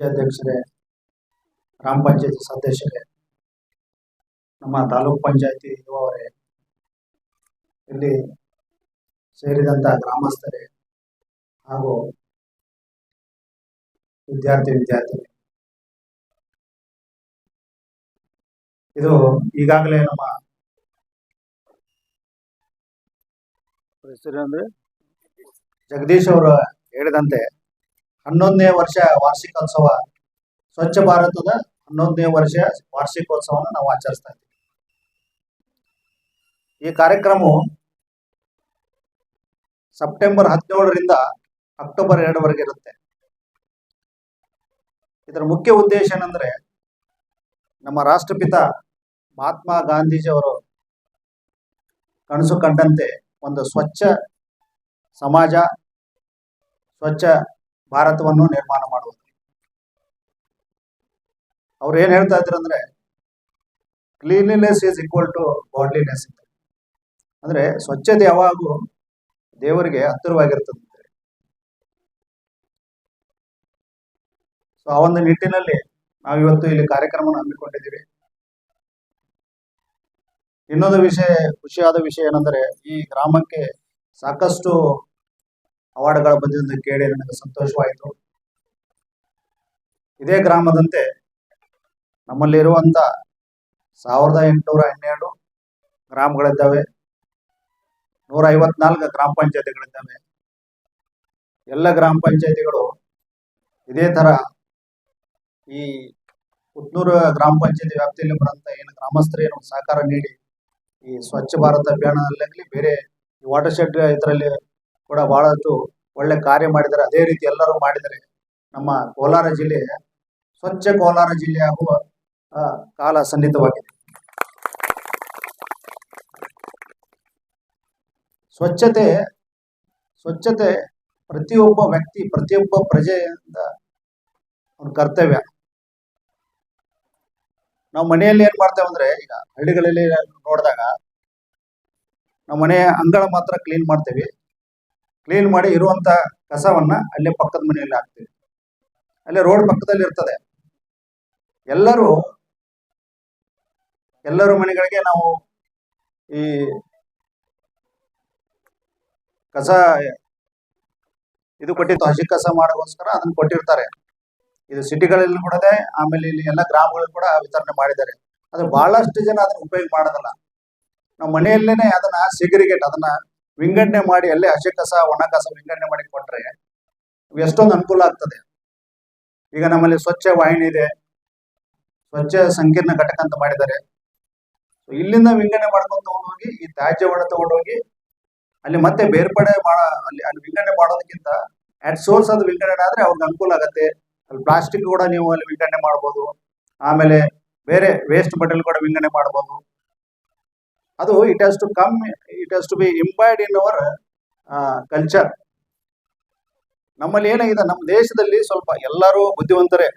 ಅಧ್ಯಕ್ಷರೇ ಗ್ರಾಮ ಪಂಚಾಯತಿ ಸದಸ್ಯರೇ ನಮ್ಮ ತಾಲೂಕ್ ಪಂಚಾಯತಿ ಇರುವವರೇ ಇಲ್ಲಿ ಸೇರಿದಂತ ಗ್ರಾಮಸ್ಥರೇ ಹಾಗೂ ವಿದ್ಯಾರ್ಥಿ ವಿದ್ಯಾರ್ಥಿ ಇದು ಈಗಾಗಲೇ ನಮ್ಮ ಹೆಸರು ಅಂದ್ರೆ? ಜಗದೀಶ್ ಅವರು ಹೇಳಿದಂತೆ ಹನ್ನೊಂದನೇ ವರ್ಷ ವಾರ್ಷಿಕೋತ್ಸವ, ಸ್ವಚ್ಛ ಭಾರತದ ಹನ್ನೊಂದನೇ ವರ್ಷ ವಾರ್ಷಿಕೋತ್ಸವವನ್ನು ನಾವು ಆಚರಿಸ್ತಾ ಇದ್ದೀವಿ. ಈ ಕಾರ್ಯಕ್ರಮವು ಸೆಪ್ಟೆಂಬರ್ ಹದಿನೇಳರಿಂದ ಅಕ್ಟೋಬರ್ ಎರಡವರೆಗೆ ಇರುತ್ತೆ. ಇದರ ಮುಖ್ಯ ಉದ್ದೇಶ ಏನಂದ್ರೆ, ನಮ್ಮ ರಾಷ್ಟ್ರಪಿತ ಮಹಾತ್ಮ ಗಾಂಧೀಜಿಯವರು ಕನಸು ಕಂಡಂತೆ ಒಂದು ಸ್ವಚ್ಛ ಸಮಾಜ, ಸ್ವಚ್ಛ ಭಾರತವನ್ನು ನಿರ್ಮಾಣ ಮಾಡುವುದು. ಅವ್ರು ಏನ್ ಹೇಳ್ತಾ ಇದ್ರು ಅಂದ್ರೆ cleanliness is equal to godliness ಅಂದ್ರೆ ಸ್ವಚ್ಛತೆ ಯಾವಾಗೂ ದೇವರಿಗೆ ಹತ್ತಿರವಾಗಿರ್ತದೆ. ಸೊ ಆ ಒಂದು ನಿಟ್ಟಿನಲ್ಲಿ ನಾವು ಇವತ್ತು ಇಲ್ಲಿ ಕಾರ್ಯಕ್ರಮವನ್ನು ಹಮ್ಮಿಕೊಂಡಿದ್ದೀವಿ. ಇನ್ನೊಂದು ವಿಷಯ, ಖುಷಿಯಾದ ವಿಷಯ ಏನಂದ್ರೆ, ಈ ಗ್ರಾಮಕ್ಕೆ ಸಾಕಷ್ಟು ಅವಾರ್ಡ್ಗಳ ಬಂದಿದ್ದು ಕೇಳಿ ನನಗೆ ಸಂತೋಷವಾಯಿತು. ಇದೇ ಗ್ರಾಮದಂತೆ ನಮ್ಮಲ್ಲಿರುವಂತ ಸಾವಿರದ ಎಂಟುನೂರ ಹನ್ನೆರಡು ಗ್ರಾಮಗಳಿದ್ದಾವೆ. ನೂರ ಐವತ್ನಾಲ್ಕು ಗ್ರಾಮ ಪಂಚಾಯತಿಗಳಿದ್ದಾವೆ. ಎಲ್ಲ ಗ್ರಾಮ ಪಂಚಾಯತಿಗಳು ಇದೇ ತರ ಈ ಹುಟ್ನೂರ ಗ್ರಾಮ ಪಂಚಾಯತಿ ವ್ಯಾಪ್ತಿಯಲ್ಲಿ ಬರುವಂತ ಏನು ಗ್ರಾಮಸ್ಥರೇನು ಸಹಕಾರ ನೀಡಿ ಈ ಸ್ವಚ್ಛ ಭಾರತ ಅಭಿಯಾನದಲ್ಲಾಗಲಿ ಬೇರೆ ವಾಟರ್ ಶೆಡ್ ಇದರಲ್ಲಿ ಕೂಡ ಬಹಳಷ್ಟು ಒಳ್ಳೆ ಕಾರ್ಯ ಮಾಡಿದ್ದಾರೆ. ಅದೇ ರೀತಿ ಎಲ್ಲರೂ ಮಾಡಿದರೆ ನಮ್ಮ ಕೋಲಾರ ಜಿಲ್ಲೆ, ಸ್ವಚ್ಛ ಕೋಲಾರ ಜಿಲ್ಲೆ ಆಗುವ ಕಾಲ ಸನ್ನಿಹಿತವಾಗಿದೆ. ಸ್ವಚ್ಛತೆ ಸ್ವಚ್ಛತೆ ಪ್ರತಿಯೊಬ್ಬ ವ್ಯಕ್ತಿ, ಪ್ರತಿಯೊಬ್ಬ ಪ್ರಜೆಯಿಂದ ಒಂದು ಕರ್ತವ್ಯ. ನಾವು ಮನೆಯಲ್ಲಿ ಏನ್ ಮಾಡ್ತೇವೆ ಅಂದ್ರೆ, ಈಗ ಹಳ್ಳಿಗಳಲ್ಲಿ ನೋಡಿದಾಗ, ನಾವು ಮನೆಯ ಅಂಗಳ ಮಾತ್ರ ಕ್ಲೀನ್ ಮಾಡ್ತೇವೆ. ಕ್ಲೀನ್ ಮಾಡಿ ಇರುವಂತ ಕಸವನ್ನ ಅಲ್ಲೇ ಪಕ್ಕದ ಮನೆಯಲ್ಲಿ ಹಾಕ್ತೀವಿ. ಅಲ್ಲೇ ರೋಡ್ ಪಕ್ಕದಲ್ಲಿ ಇರ್ತದೆ. ಎಲ್ಲರೂ, ಎಲ್ಲರ ಮನೆಗಳಿಗೆ ನಾವು ಈ ಕಸ, ಇದು ಕೊಟ್ಟಿತ್ತು. ಹಸಿ ಕಸ ಮಾಡೋಕ್ಕೋಸ್ಕರ ಅದನ್ನ ಕೊಟ್ಟಿರ್ತಾರೆ. ಇದು ಸಿಟಿಗಳಲ್ಲಿ ಕೂಡ ಆಮೇಲೆ ಇಲ್ಲಿ ಎಲ್ಲ ಗ್ರಾಮಗಳಲ್ಲಿ ಕೂಡ ವಿತರಣೆ ಮಾಡಿದ್ದಾರೆ. ಅದು ಬಹಳಷ್ಟು ಜನ ಅದನ್ನ ಉಪಯೋಗ ಮಾಡೋದಲ್ಲ. ನಾವು ಮನೆಯಲ್ಲೇನೆ ಅದನ್ನ ಸಿಗರಿಗೇಟ್ ಅದನ್ನ ವಿಂಗಡಣೆ ಮಾಡಿ, ಅಲ್ಲೇ ಹಸಿ ಕಸ, ಒಣ ಕಸ ವಿಂಗಡಣೆ ಮಾಡಿ ಕೊಟ್ರೆ ಎಷ್ಟೊಂದು ಅನುಕೂಲ ಆಗ್ತದೆ. ಈಗ ನಮ್ಮಲ್ಲಿ ಸ್ವಚ್ಛ ವಾಹಿನಿ ಇದೆ. ಸ್ವಚ್ಛ ಸಂಕೀರ್ಣ ಘಟಕ ಅಂತ ಮಾಡಿದ್ದಾರೆ. ಇಲ್ಲಿಂದ ವಿಂಗಡಣೆ ಮಾಡ್ಕೊಂಡು ತಗೊಂಡೋಗಿ, ಈ ತ್ಯಾಜ್ಯವನ್ನು ತಗೊಂಡೋಗಿ, ಅಲ್ಲಿ ಮತ್ತೆ ಬೇರ್ಪಡೆ ಮಾಡ, ಅಲ್ಲಿ ಅಲ್ಲಿ ವಿಂಗಡಣೆ ಮಾಡೋದಕ್ಕಿಂತ ಅಟ್ ಸೋರ್ಸ್ ಅದು ವಿಂಗಡಣೆ ಆದ್ರೆ ಅವ್ರಿಗೆ ಅನುಕೂಲ ಆಗುತ್ತೆ. ಅಲ್ಲಿ ಪ್ಲಾಸ್ಟಿಕ್ ಕೂಡ ನೀವು ಅಲ್ಲಿ ವಿಂಗಡಣೆ ಮಾಡ್ಬೋದು. ಆಮೇಲೆ ಬೇರೆ ವೇಸ್ಟ್ ಬಟ್ಟೆಲ್ ಕೂಡ ವಿಂಗಡಣೆ ಮಾಡ್ಬೋದು. ಅದು it has to come it has to be imbibed in our culture ನಮ್ಮಲ್ಲಿ ಏನಾಗಿದೆ, ನಮ್ಮ ದೇಶದಲ್ಲಿ ಸ್ವಲ್ಪ ಎಲ್ಲರೂ ಬುದ್ಧಿವಂತರೇ.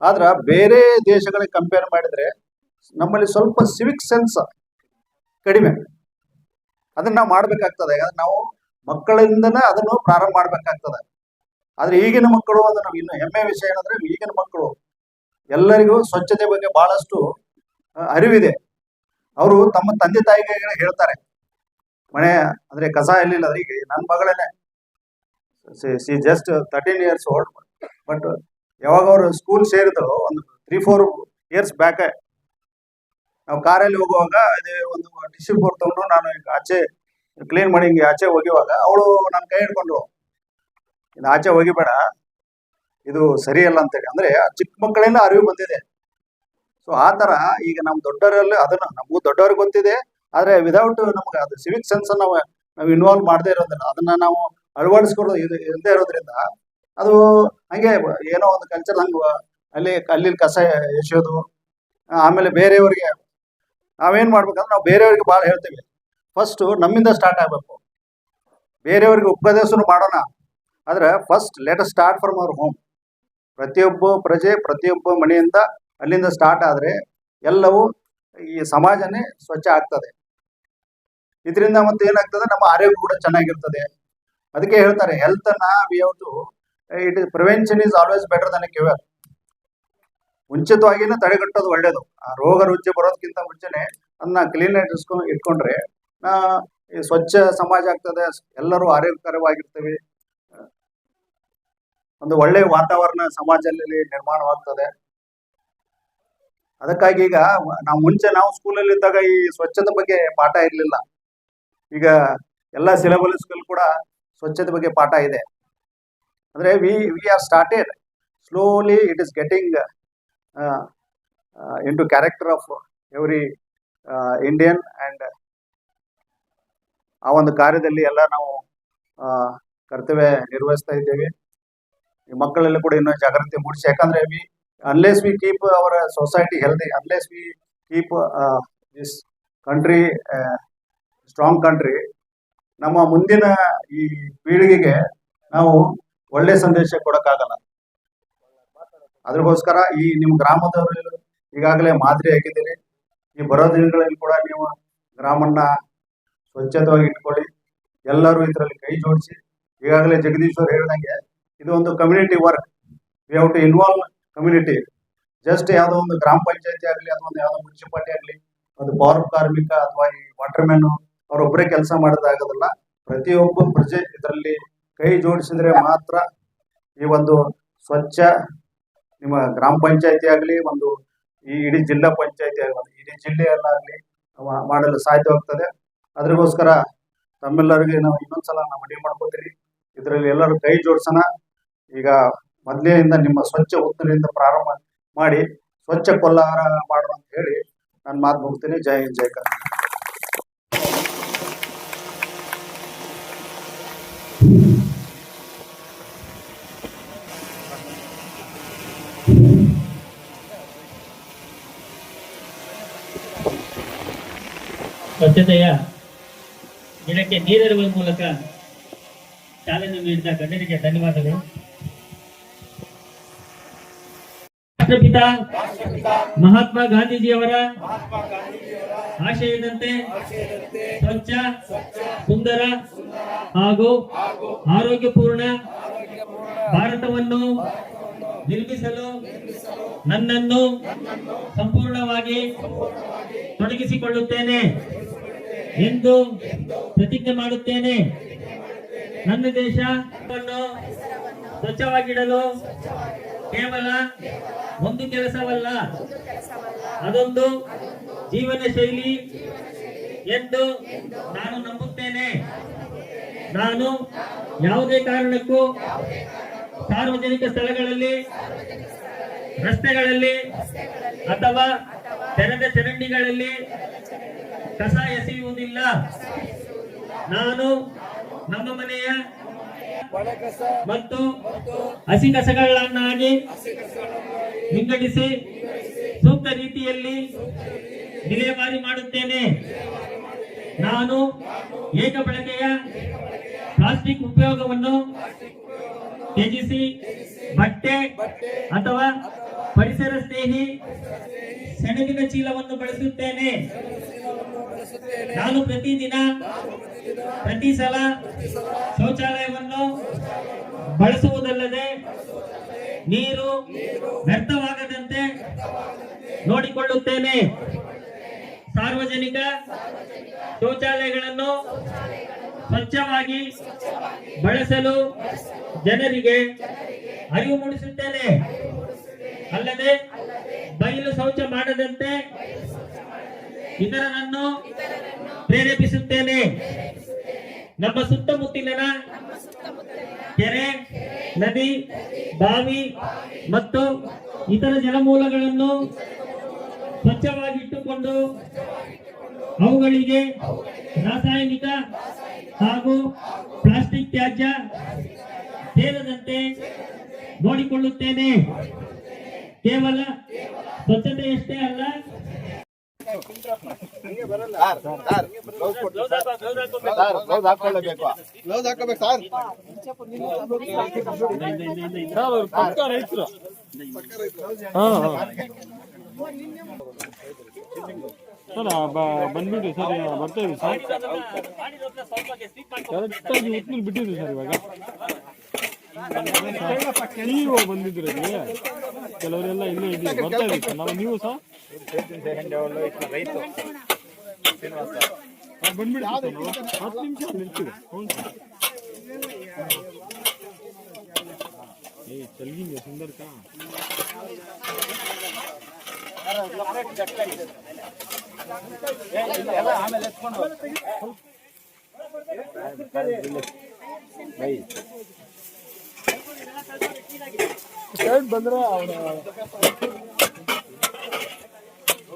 ಆದ್ರೆ ಬೇರೆ ದೇಶಗಳಿಗೆ ಕಂಪೇರ್ ಮಾಡಿದ್ರೆ ನಮ್ಮಲ್ಲಿ ಸ್ವಲ್ಪ ಸಿವಿಕ್ ಸೆನ್ಸ್ ಕಡಿಮೆ. ಅದನ್ನ ನಾವು ಮಾಡ್ಬೇಕಾಗ್ತದೆ. ಯಾಕಂದ್ರೆ ನಾವು ಮಕ್ಕಳಿಂದನೇ ಅದನ್ನು ಪ್ರಾರಂಭ ಮಾಡ್ಬೇಕಾಗ್ತದೆ. ಆದ್ರೆ ಈಗಿನ ಮಕ್ಕಳು ಅದನ್ನ ಇನ್ನು ಹೆಮ್ಮೆ ವಿಷಯ ಏನಂದ್ರೆ ಈಗಿನ ಮಕ್ಕಳು ಎಲ್ಲರಿಗೂ ಸ್ವಚ್ಛತೆ ಬಗ್ಗೆ ಬಹಳಷ್ಟು, ಅರಿವಿದೆ. ಅವರು ತಮ್ಮ ತಂದೆ ತಾಯಿಗೆ ಹೇಳ್ತಾರೆ. ಮನೆ ಅಂದ್ರೆ ಕಸ ಅಂದ್ರೆ ಈಗ ನನ್ನ ಮಗಳೇನೆ she just thirteen years old but ಯಾವಾಗ ಅವರು ಸ್ಕೂಲ್ ಸೇರಿದ್ರು, ಒಂದು ತ್ರೀ ಫೋರ್ ಇಯರ್ಸ್ ಬ್ಯಾಕ್ ನಾವು ಕಾರಲ್ಲಿ ಹೋಗುವಾಗ ಅದೇ ಒಂದು ಟಿಶ್ಯೂ ಪೇಪರ್ ತಗೊಂಡು ನಾನು ಈಗ ಆಚೆ ಕ್ಲೀನ್ ಮಾಡಿ ಹಿಂಗೆ ಆಚೆ ಹೋಗಿವಾಗ ಅವಳು ನನ್ನ ಕೈ ಹಿಡ್ಕೊಂಡ್ರು ಇದು ಆಚೆ ಹೋಗಿಬೇಡ, ಇದು ಸರಿಯಲ್ಲ ಅಂತೇಳಿ. ಅಂದ್ರೆ ಚಿಕ್ಕ ಮಕ್ಕಳಿಂದ ಅರಿವು ಬಂದಿದೆ. ಸೊ ಆ ತರ ಈಗ ನಮ್ ದೊಡ್ಡವರಲ್ಲಿ ಅದನ್ನ ನಮಗೂ ದೊಡ್ಡವ್ರಿಗೆ ಗೊತ್ತಿದೆ ಆದ್ರೆ ವಿದೌಟ್ ನಮ್ಗೆ ಅದು ಸಿವಿಕ್ ಸೆನ್ಸ್ ನಾವು ನಾವು ಇನ್ವಾಲ್ವ್ ಮಾಡದೇ ಇರೋದಿಲ್ಲ. ಅದನ್ನ ನಾವು ಅಳವಡಿಸ್ಕೊಳ್ಳೋದು ಇದು ಇಲ್ಲದೆ ಇರೋದ್ರಿಂದ ಅದು ಹಂಗೆ ಏನೋ ಒಂದು ಕಲ್ಚರ್ ಹಂಗ ಅಲ್ಲಿ ಅಲ್ಲಿ ಕಸ ಎಸೆಯೋದು ಆಮೇಲೆ ಬೇರೆಯವರಿಗೆ ನಾವೇನ್ ಮಾಡ್ಬೇಕಂದ್ರೆ ನಾವು ಬೇರೆಯವ್ರಿಗೆ ಭಾಳ ಹೇಳ್ತೀವಿ. ಫಸ್ಟ್ ನಮ್ಮಿಂದ ಸ್ಟಾರ್ಟ್ ಆಗ್ಬೇಕು. ಬೇರೆಯವ್ರಿಗೆ ಉಪದೇಶನು ಮಾಡೋಣ. ಆದ್ರೆ first let start from our home ಪ್ರತಿಯೊಬ್ಬ ಪ್ರಜೆ ಪ್ರತಿಯೊಬ್ಬ ಮನೆಯಿಂದ ಅಲ್ಲಿಂದ ಸ್ಟಾರ್ಟ್ ಆದ್ರೆ ಎಲ್ಲವೂ ಈ ಸಮಾಜನೇ ಸ್ವಚ್ಛ ಆಗ್ತದೆ. ಇದರಿಂದ ಮತ್ತೆ ಏನಾಗ್ತದೆ, ನಮ್ಮ ಆರೋಗ್ಯ ಕೂಡ ಚೆನ್ನಾಗಿರ್ತದೆ. ಅದಕ್ಕೆ ಹೇಳ್ತಾರೆ ಹೆಲ್ತ್ ಅನ್ನ we have to it is prevention is always better than cure ಮುಂಚಿತವಾಗಿನೂ ತಡೆಗಟ್ಟೋದು ಒಳ್ಳೇದು. ಆ ರೋಗ ರುಚಿ ಬರೋದಕ್ಕಿಂತ ಮುಂಚೆನೆ ಅದನ್ನ ಕ್ಲೀನ್ ಇಟ್ಕೊಂಡು ಇಟ್ಕೊಂಡ್ರೆ ಸ್ವಚ್ಛ ಸಮಾಜ ಆಗ್ತದೆ, ಎಲ್ಲರೂ ಆರೋಗ್ಯಕರವಾಗಿರ್ತೇವೆ. ಒಂದು ಒಳ್ಳೆ ವಾತಾವರಣ ಸಮಾಜದಲ್ಲಿ ನಿರ್ಮಾಣವಾಗ್ತದೆ. ಅದಕ್ಕಾಗಿ ಈಗ ನಾವು ಮುಂಚೆ ನಾವು ಸ್ಕೂಲಲ್ಲಿ ಇದ್ದಾಗ ಈ ಸ್ವಚ್ಛತೆ ಬಗ್ಗೆ ಪಾಠ ಇರಲಿಲ್ಲ. ಈಗ ಎಲ್ಲ ಸಿಲೆಬಸ್ಗಳು ಕೂಡ ಸ್ವಚ್ಛತೆ ಬಗ್ಗೆ ಪಾಠ ಇದೆ. ಅಂದ್ರೆ we we are started slowly it is getting into character of every Indian and ಆ ಒಂದು ಕಾರ್ಯದಲ್ಲಿ ಎಲ್ಲ ನಾವು ಕರ್ತವ್ಯ ನಿರ್ವಹಿಸ್ತಾ ಇದ್ದೇವೆ. ಮಕ್ಕಳಲ್ಲಿ ಕೂಡ ಇನ್ನೂ ಜಾಗೃತಿ ಮೂಡಿಸಿ. ಯಾಕಂದ್ರೆ we unless our society healthy, unless we keep uh, this country uh, strong country, ನಮ್ಮ ಮುಂದಿನ ಈ ಪೀಳಿಗೆಗೆ ನಾವು ಒಳ್ಳೆ ಸಂದೇಶ ಕೊಡಕ್ಕಾಗಲ್ಲ. ಅದ್ರಗೋಸ್ಕರ ಈ ನಿಮ್ಮ ಗ್ರಾಮದವರು ಈಗಾಗಲೇ ಮಾದರಿ ಹಾಕಿದ್ದೀರಿ. ಈ ಬರೋ ದಿನಗಳಲ್ಲಿ ಕೂಡ ನೀವು ಗ್ರಾಮನ್ನ ಸ್ವಚ್ಛತವಾಗಿ ಇಟ್ಕೊಳ್ಳಿ. ಎಲ್ಲರೂ ಇದರಲ್ಲಿ ಕೈ ಜೋಡಿಸಿ. ಈಗಾಗಲೇ ಜಗದೀಶ್ವರ್ ಹೇಳಿದಂಗೆ ಇದು ಒಂದು community work we have to involve community just ಯಾವುದೋ ಒಂದು ಗ್ರಾಮ ಪಂಚಾಯತಿ ಆಗಲಿ ಅಥವಾ ಒಂದು ಯಾವುದೋ ಮುನ್ಸಿಪಾಲಿಟಿ ಆಗಲಿ, ಒಂದು ಪೌರ ಕಾರ್ಮಿಕ ಅಥವಾ ಈ ವಾಟರ್ ಮ್ಯಾನ್ ಅವರೊಬ್ಬರೇ ಕೆಲಸ ಮಾಡೋದಾಗೋದಿಲ್ಲ ಪ್ರತಿಯೊಬ್ಬ ಪ್ರಜೆ ಇದರಲ್ಲಿ ಕೈ ಜೋಡಿಸಿದ್ರೆ ಮಾತ್ರ ಈ ಒಂದು ಸ್ವಚ್ಛ ನಿಮ್ಮ ಗ್ರಾಮ ಪಂಚಾಯತಿ ಆಗಲಿ, ಒಂದು ಈ ಇಡೀ ಜಿಲ್ಲಾ ಪಂಚಾಯತಿ ಆಗಲಿ, ಇಡೀ ಜಿಲ್ಲೆಯಲ್ಲಾಗಲಿ ಮಾಡಲು ಸಾಧ್ಯವಾಗ್ತದೆ. ಅದ್ರಗೋಸ್ಕರ ತಮ್ಮೆಲ್ಲರಿಗೆ ನಾವು ಇನ್ನೊಂದ್ಸಲ ನಾವು ಮನವಿ ಮಾಡ್ಕೋತೀರಿ ಇದರಲ್ಲಿ ಎಲ್ಲರೂ ಕೈ ಜೋಡಿಸೋಣ. ಈಗ ಮೊದಲಿನಿಂದ ನಿಮ್ಮ ಸ್ವಚ್ಛ ಉತ್ತರದಿಂದ ಪ್ರಾರಂಭ ಮಾಡಿ ಸ್ವಚ್ಛ ಕೊಲ್ಲಾರ ಮಾಡು ಅಂತ ಹೇಳಿ ನಾನು ಮಾತು ಮುಗ್ತೀನಿ. ಜಯ ಹಿಂದ್, ಜೈ ಕರ್ನಾಟಕ. ಸ್ವಚ್ಛತೆಯ ಗಿಡಕ್ಕೆ ನೀರಿರುವ ಮೂಲಕ ಚಾಲನೆ ನೀಡಿದ ಗಣ್ಯರಿಗೆ ಧನ್ಯವಾದಗಳು. ರಾಷ್ಟ್ರಪಿತ ಮಹಾತ್ಮ ಗಾಂಧೀಜಿಯವರ ಆಶಯದಂತೆ ಸ್ವಚ್ಛ ಸುಂದರ ಹಾಗೂ ಆರೋಗ್ಯಪೂರ್ಣ ಭಾರತವನ್ನು ನಿರ್ಮಿಸಲು ನನ್ನನ್ನು ಸಂಪೂರ್ಣವಾಗಿ ತೊಡಗಿಸಿಕೊಳ್ಳುತ್ತೇನೆ ಎಂದು ಪ್ರತಿಜ್ಞೆ ಮಾಡುತ್ತೇನೆ. ನನ್ನ ದೇಶವನ್ನು ಸ್ವಚ್ಛವಾಗಿಡಲು ಕೇವಲ ಒಂದು ಕೆಲಸವಲ್ಲ. ಅದೊಂದು ಜೀವನ ಶೈಲಿ ಎಂದು ನಾನು ನಂಬುತ್ತೇನೆ. ನಾನು ಯಾವುದೇ ಕಾರಣಕ್ಕೂ ಸಾರ್ವಜನಿಕ ಸ್ಥಳಗಳಲ್ಲಿ ರಸ್ತೆಗಳಲ್ಲಿ ಅಥವಾ ತೆರೆದ ಚರಂಡಿಗಳಲ್ಲಿ ಕಸ ಎಸೆಯುವುದಿಲ್ಲ. ನಾನು ನಮ್ಮ ಮನೆಯ ಮತ್ತು ಹಸಿ ಕಸಗಳನ್ನಾಗಿ ವಿಂಗಡಿಸಿ ಸೂಕ್ತ ರೀತಿಯಲ್ಲಿ ವಿಲೇವಾರಿ ಮಾಡುತ್ತೇನೆ. ನಾನು ಏಕ ಬಳಕೆಯ ಪ್ಲಾಸ್ಟಿಕ್ ಉಪಯೋಗವನ್ನು ತ್ಯಜಿಸಿ ಬಟ್ಟೆ ಅಥವಾ ಪರಿಸರ ಸ್ನೇಹಿ ಸೆಣಬಿನ ಚೀಲವನ್ನು ಬಳಸುತ್ತೇನೆ. ನಾನು ಪ್ರತಿದಿನ ಪ್ರತಿ ಸಲ ಶೌಚಾಲಯವನ್ನು ಬಳಸುವುದಲ್ಲದೆ ನೀರು ವ್ಯರ್ಥವಾಗದಂತೆ ನೋಡಿಕೊಳ್ಳುತ್ತೇನೆ. ಸಾರ್ವಜನಿಕ ಶೌಚಾಲಯಗಳನ್ನು ಸ್ವಚ್ಛವಾಗಿ ಬಳಸಲು ಜನರಿಗೆ ಅರಿವು ಮೂಡಿಸುತ್ತೇನೆ. ಅಲ್ಲದೆ ಬಯಲು ಶೌಚ ಮಾಡದಂತೆ ಇತರರನ್ನು ಪ್ರೇರೇಪಿಸುತ್ತೇನೆ. ನಮ್ಮ ಸುತ್ತಮುತ್ತಲಿನ ಕೆರೆ, ನದಿ, ಬಾವಿ ಮತ್ತು ಇತರ ಜಲಮೂಲಗಳನ್ನು ಸ್ವಚ್ಛವಾಗಿಟ್ಟುಕೊಂಡು ಅವುಗಳಿಗೆ ರಾಸಾಯನಿಕ ಹಾಗೂ ಪ್ಲಾಸ್ಟಿಕ್ ತ್ಯಾಜ್ಯ ಸೇರದಂತೆ ನೋಡಿಕೊಳ್ಳುತ್ತೇನೆ. ಕೇವಲ ಸ್ವಚ್ಛತೆಯಷ್ಟೇ ಅಲ್ಲ ಗ್ಲೌಸ್ ಹಾಕೋಬೇಕು ಸರ್ ಸರ್ ಬ- ಬಂದ್ಬಿಟ್ಟು ಸರ್. ಬರ್ತಾ ಇದ್ದೀವಿ ಸರ್ ಕರೆಕ್ಟಾಗಿ ಉತ್ನಲ್ಲಿ ಬಿಟ್ಟಿದ್ವಿ ಸರ್ ಇವಾಗ ನೀವು ಬಂದಿದ್ದೀರಿ ಕೆಲವರೆಲ್ಲ ಇಲ್ಲೇ ಇದ್ದೀವಿ ಬರ್ತಾ ಇದ್ದೀವಿ ಸರ್ ನಾವು ನೀವು ಹಾ, ಬಂದ್ಬಿಡಿ ಸರ್ ನಾವು ಹತ್ತು ನಿಮಿಷ ನಿಲ್ತೀವಿ ಹ್ಞೂ ಸರ್ ಏ ಚಲ್ಗಿಂಗೆ ಸುಂದರ್ಕ ಸೈಡ್ ಬಂದ್ರೆ ಅವನ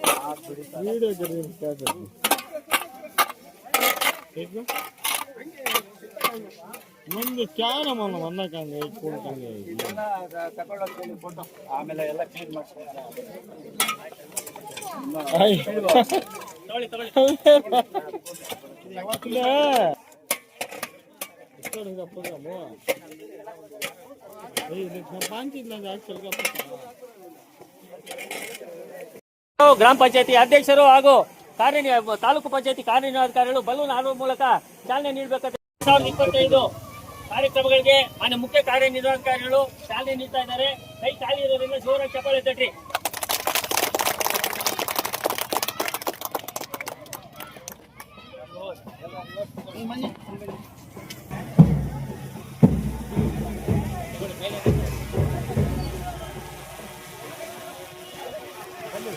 ನೀವು ಆ. ನೋಡು. ವಿಡಿಯೋ ಕರೀರಿ ಸ್ಟಾರ್ಟ್ ಆಯ್ತು. ಈಗ ಮುಂದೆ ಕ್ಯಾರ ಮಲ್ಲ ಮನ್ನಕಂಗೆ ಇಟ್ಕೊಂಡ್ಕಂಗೆ ಆಮೇಲೆ ಎಲ್ಲ ಕ್ಲೀನ್ ಮಾಡ್ತಾರೆ ತಗೊಳ್ಳಿ ತಗೊಳ್ಳಿ ಗ್ರಾಮ ಪಂಚಾಯತಿ ಅಧ್ಯಕ್ಷರು ಹಾಗೂ ಕಾರ್ಯ ತಾಲೂಕು ಪಂಚಾಯತಿ ಕಾರ್ಯನಿರ್ವಹಣಾಧಿಕಾರಿಗಳು ಬಲೂನ್ ಹಾರುವ ಮೂಲಕ ಚಾಲನೆ ನೀಡಬೇಕಾದ ಸಾವಿರದ ಇಪ್ಪತ್ತೈದು ಕಾರ್ಯಕ್ರಮಗಳಿಗೆ ಮಾನ್ಯ ಮುಖ್ಯ ಕಾರ್ಯನಿರ್ವಹಣಾಧಿಕಾರಿಗಳು ಚಾಲನೆ ನೀಡ್ತಾ ಇದ್ದಾರೆ. ಕೈ ಖಾಲಿ ಇರೋದ್ರಿಂದ ಜೋರಾಗಿ ಚಪ್ಪಾಳೆ ತಟ್ರಿ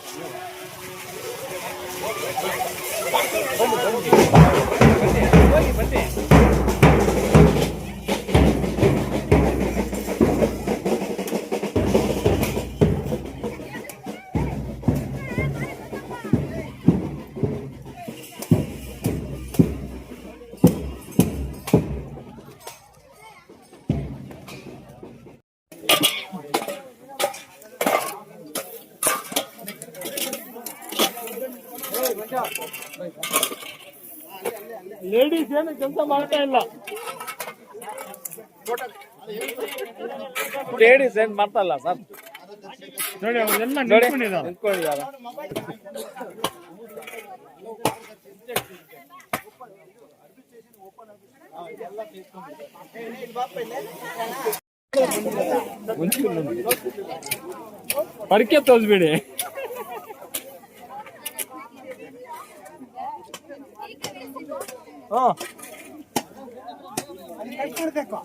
ಲೇಡೀಸ್ ಏನು ಕೆಲಸ ಮಾಡ್ತಾ ಇಲ್ಲ. ಲೇಡೀಸ್ ಏನ್ ಮಾಡ್ತಲ್ಲ ಸರ್? ನೋಡಿ ಅವರೆಲ್ಲ ನೋಡಿ ನಿಂತ್ಕೊಂಡಿದ್ದಾರೆ ನಿಂತ್ಕೊಂಡಿದ್ದಾರೆ. ಪಡಿಕೆ ತೋರಿಸ್ಬೇಡಿ ಕಟ್ಕೊಡ್ಬೇಕು